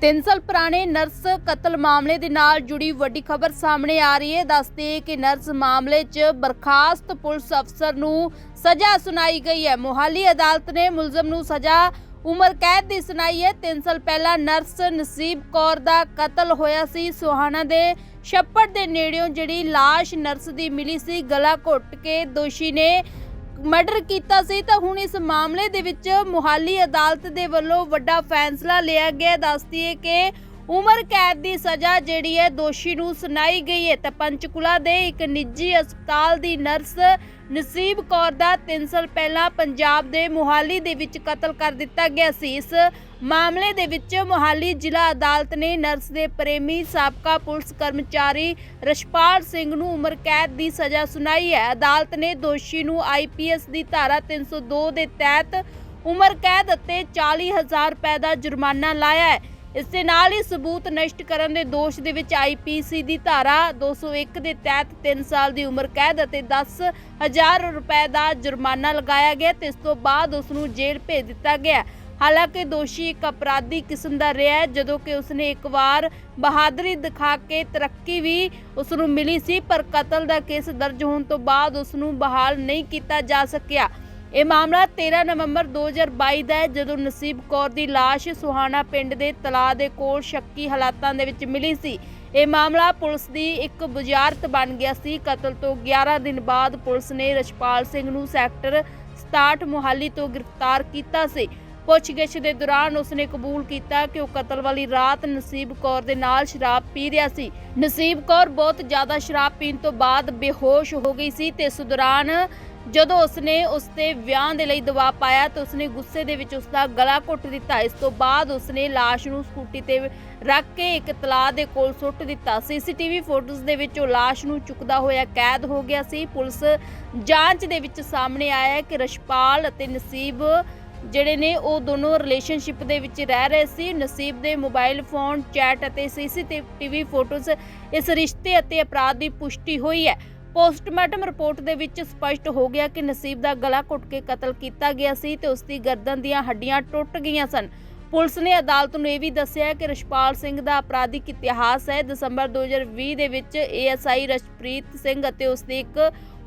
ਤਿੰਨ ਸਾਲ ਪੁਰਾਣੇ ਨਰਸ ਕਤਲ ਮਾਮਲੇ ਦੇ ਨਾਲ ਜੁੜੀ ਵੱਡੀ ਖਬਰ ਸਾਹਮਣੇ ਆ ਰਹੀ ਹੈ। ਦੱਸਦੇ ਕਿ ਨਰਸ ਮਾਮਲੇ 'ਚ ਬਰਖਾਸਤ ਪੁਲਿਸ ਅਫਸਰ ਨੂੰ ਸਜ਼ਾ ਸੁਣਾਈ ਗਈ ਹੈ। ਮੋਹਾਲੀ ਅਦਾਲਤ ਨੇ ਮੁਲਜ਼ਮ ਨੂੰ ਸਜ਼ਾ ਉਮਰ ਕੈਦ ਦੀ ਸੁਣਾਈ ਹੈ। 3 ਸਾਲ ਪਹਿਲਾਂ ਨਰਸ ਨਸੀਬ ਕੌਰ ਦਾ ਕਤਲ ਹੋਇਆ ਸੀ। ਸੁਹਾਣਾ ਦੇ ਛੱਪੜ ਦੇ ਨੇੜਿਓਂ ਜਿਹੜੀ ਲਾਸ਼ ਨਰਸ ਦੀ ਮਿਲੀ ਸੀ, ਗਲਾ ਘੁੱਟ ਕੇ ਦੋਸ਼ੀ ਨੇ ਮਰਡਰ ਕੀਤਾ ਸੀ, ਤਾਂ ਹੁਣ ਇਸ ਮਾਮਲੇ ਦੇ ਵਿੱਚ ਮੁਹਾਲੀ ਅਦਾਲਤ ਦੇ ਵੱਲੋਂ ਵੱਡਾ ਫੈਸਲਾ ਲਿਆ ਗਿਆ। ਦੱਸਦੀ ਹੈ ਕਿ ਉਮਰ ਕੈਦ ਦੀ ਸਜ਼ਾ ਜਿਹੜੀ ਹੈ ਦੋਸ਼ੀ ਨੂੰ ਸੁਣਾਈ ਗਈ ਹੈ। ਤਾਂ ਪੰਚਕੁਲਾ ਦੇ ਇੱਕ ਨਿੱਜੀ ਹਸਪਤਾਲ ਦੀ ਨਰਸ ਨਸੀਬ ਕੌਰ ਦਾ 3 ਸਾਲ ਪਹਿਲਾਂ ਪੰਜਾਬ ਦੇ ਮੁਹਾਲੀ ਦੇ ਵਿੱਚ ਕਤਲ ਕਰ ਦਿੱਤਾ ਗਿਆ ਸੀ। ਇਸ ਮਾਮਲੇ ਦੇ ਵਿੱਚ ਮੁਹਾਲੀ ਜ਼ਿਲ੍ਹਾ ਅਦਾਲਤ ਨੇ ਨਰਸ ਦੇ ਪ੍ਰੇਮੀ ਸਾਬਕਾ ਪੁਲਿਸ ਕਰਮਚਾਰੀ ਰਸ਼ਪਾਲ ਸਿੰਘ ਨੂੰ ਉਮਰ ਕੈਦ ਦੀ ਸਜ਼ਾ ਸੁਣਾਈ ਹੈ। ਅਦਾਲਤ ਨੇ ਦੋਸ਼ੀ ਨੂੰ ਆਈਪੀਐਸ ਦੀ ਧਾਰਾ 302 ਦੇ ਤਹਿਤ ਉਮਰ ਕੈਦ ਅਤੇ 40000 ਰੁਪਏ ਦਾ ਜੁਰਮਾਨਾ ਲਾਇਆ ਹੈ। ਇਸ ਦੇ ਨਾਲ ਹੀ ਸਬੂਤ ਨਸ਼ਟ ਕਰਨ ਦੇ ਦੋਸ਼ ਦੇ ਵਿੱਚ ਆਈਪੀਸੀ ਦੀ ਧਾਰਾ 201 ਦੇ ਤਹਿਤ 3 ਸਾਲ ਦੀ ਉਮਰ ਕੈਦ ਅਤੇ 10000 ਰੁਪਏ ਦਾ ਜੁਰਮਾਨਾ ਲਗਾਇਆ ਗਿਆ ਤੇ ਇਸ ਤੋਂ ਬਾਅਦ ਉਸ ਨੂੰ ਜੇਲ੍ਹ ਭੇਜ ਦਿੱਤਾ ਗਿਆ। ਹਾਲਾਂਕਿ ਦੋਸ਼ੀ ਇੱਕ ਅਪਰਾਧੀ ਕਿਸਮ ਦਾ ਰਿਹਾ ਹੈ, ਜਦੋਂ ਕਿ ਉਸਨੇ ਇੱਕ ਵਾਰ ਬਹਾਦਰੀ ਦਿਖਾ ਕੇ ਤਰੱਕੀ ਵੀ ਉਸ ਨੂੰ ਮਿਲੀ ਸੀ, ਪਰ ਕਤਲ ਦਾ ਕੇਸ ਦਰਜ ਹੋਣ ਤੋਂ ਬਾਅਦ ਉਸ ਨੂੰ ਬਹਾਲ ਨਹੀਂ ਕੀਤਾ ਜਾ ਸਕਿਆ। ਇਹ ਮਾਮਲਾ 13 ਨਵੰਬਰ 2022 ਦਾ ਹੈ, ਜਦੋਂ ਨਸੀਬ ਕੌਰ ਦੀ ਲਾਸ਼ ਸੁਹਾਣਾ ਪਿੰਡ ਦੇ ਤਲਾਅ ਦੇ ਕੋਲ ਸ਼ੱਕੀ ਹਾਲਾਤਾਂ ਦੇ ਵਿੱਚ ਮਿਲੀ ਸੀ। ਇਹ ਮਾਮਲਾ ਪੁਲਿਸ ਦੀ ਇੱਕ ਬੁਝਾਰਤ ਬਣ ਗਿਆ ਸੀ। ਕਤਲ ਤੋਂ 11 ਦਿਨ ਬਾਅਦ ਪੁਲਿਸ ਨੇ ਰਛਪਾਲ ਸਿੰਘ ਨੂੰ ਸੈਕਟਰ 67 ਮੁਹਾਲੀ ਤੋਂ ਗ੍ਰਿਫਤਾਰ ਕੀਤਾ ਸੀ। ਪੁੱਛਗਿੱਛ ਦੇ ਦੌਰਾਨ ਉਸਨੇ ਕਬੂਲ ਕੀਤਾ ਕਿ ਉਹ ਕਤਲ ਵਾਲੀ ਰਾਤ ਨਸੀਬ ਕੌਰ ਦੇ ਨਾਲ ਸ਼ਰਾਬ ਪੀ ਰਿਹਾ ਸੀ। ਨਸੀਬ ਕੌਰ ਬਹੁਤ ਜ਼ਿਆਦਾ ਸ਼ਰਾਬ ਪੀਣ ਤੋਂ ਬਾਅਦ ਬੇਹੋਸ਼ ਹੋ ਗਈ ਸੀ ਤੇ ਇਸ ਦੌਰਾਨ ਜਦੋਂ ਉਸਨੇ ਉਸ ਵਿਆਹ ਦੇ ਲਈ ਦਬਾਅ ਪਾਇਆ ਤਾਂ ਉਸਨੇ ਗੁੱਸੇ ਦੇ ਵਿੱਚ ਉਸ ਗਲਾ ਘੁੱਟ ਦਿੱਤਾ। ਇਸ ਤੋਂ ਬਾਅਦ ਉਸਨੇ ਲਾਸ਼ ਨੂੰ ਸਕੂਟੀ ਤੇ ਰੱਖ ਕੇ ਇੱਕ ਤਲਾਅ ਦੇ ਕੋਲ ਸੁੱਟ ਦਿੱਤਾ। ਸੀਸੀਟੀਵੀ ਫੋਟੋਜ਼ ਦੇ ਵਿੱਚ ਉਹ ਲਾਸ਼ ਨੂੰ ਚੁੱਕਦਾ ਹੋਇਆ ਕੈਦ ਹੋ ਗਿਆ ਸੀ। ਪੁਲਿਸ ਜਾਂਚ ਦੇ ਵਿੱਚ ਸਾਹਮਣੇ ਆਇਆ ਕਿ ਰਸ਼ਪਾਲ ਅਤੇ ਨਸੀਬ ਜਿਹੜੇ ਨੇ, ਉਹ ਦੋਨੋਂ ਰਿਲੇਸ਼ਨਸ਼ਿਪ ਦੇ ਵਿੱਚ ਰਹਿ ਰਹੇ ਸੀ। ਨਸੀਬ ਦੇ ਮੋਬਾਈਲ ਫੋਨ ਚੈਟ ਅਤੇ ਸੀਸੀਟੀਵੀ ਫੋਟੋਜ਼ ਇਸ ਰਿਸ਼ਤੇ ਅਤੇ ਅਪਰਾਧ ਦੀ ਪੁਸ਼ਟੀ ਹੋਈ ਹੈ। ਪੋਸਟਮਾਰਟਮ ਰਿਪੋਰਟ ਦੇ ਵਿੱਚ ਸਪਸ਼ਟ ਹੋ ਗਿਆ ਕਿ ਨਸੀਬ ਦਾ ਗਲਾ ਘੁੱਟ ਕੇ ਕਤਲ ਕੀਤਾ ਗਿਆ ਸੀ ਤੇ ਉਸ ਦੀ ਗਰਦਨ ਦੀਆਂ ਹੱਡੀਆਂ ਟੁੱਟ ਗਈਆਂ ਸਨ। ਪੁਲਿਸ ਨੇ ਅਦਾਲਤ ਨੂੰ ਇਹ ਵੀ ਦੱਸਿਆ ਕਿ ਰਸ਼ਪਾਲ ਸਿੰਘ ਦਾ ਅਪਰਾਧਿਕ ਇਤਿਹਾਸ ਹੈ। ਦਸੰਬਰ 2020 ਦੇ ਵਿੱਚ ਏਐਸਆਈ ਰਸ਼ਪ੍ਰੀਤ ਸਿੰਘ ਅਤੇ ਉਸ ਦੇ ਇੱਕ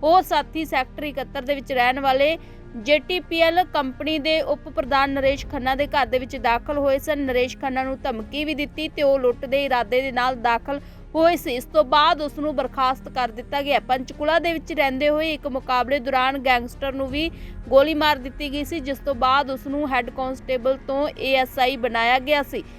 ਹੋਰ ਸਾਥੀ ਸੈਕਟਰ 71 ਦੇ ਵਿੱਚ ਰਹਿਣ ਵਾਲੇ ਜੀਟੀਪੀਐਲ ਕੰਪਨੀ ਦੇ ਉਪ ਪ੍ਰਧਾਨ ਨਰੇਸ਼ ਖੰਨਾ ਦੇ ਘਰ ਦੇ ਵਿੱਚ ਦਾਖਲ ਹੋਏ ਸਨ। ਨਰੇਸ਼ ਖੰਨਾ ਨੂੰ ਧਮਕੀ ਵੀ ਦਿੱਤੀ ਤੇ ਉਹ ਲੁੱਟ ਦੇ ਇਰਾਦੇ ਦੇ ਨਾਲ ਦਾਖਲ ਹੋਏ ਸੀ। ਇਸ ਤੋਂ ਬਾਅਦ ਉਸ ਨੂੰ ਬਰਖਾਸਤ ਕਰ ਦਿੱਤਾ ਗਿਆ। ਪੰਚਕੁਲਾ ਦੇ ਵਿੱਚ ਰਹਿੰਦੇ ਹੋਏ ਇੱਕ ਮੁਕਾਬਲੇ ਦੌਰਾਨ ਗੈਂਗਸਟਰ ਨੂੰ ਵੀ ਗੋਲੀ ਮਾਰ ਦਿੱਤੀ ਗਈ ਸੀ, ਜਿਸ ਤੋਂ ਬਾਅਦ ਉਸ ਨੂੰ ਹੈੱਡ ਕਾਂਸਟੇਬਲ ਤੋਂ ਏਐਸਆਈ ਬਣਾਇਆ ਗਿਆ ਸੀ।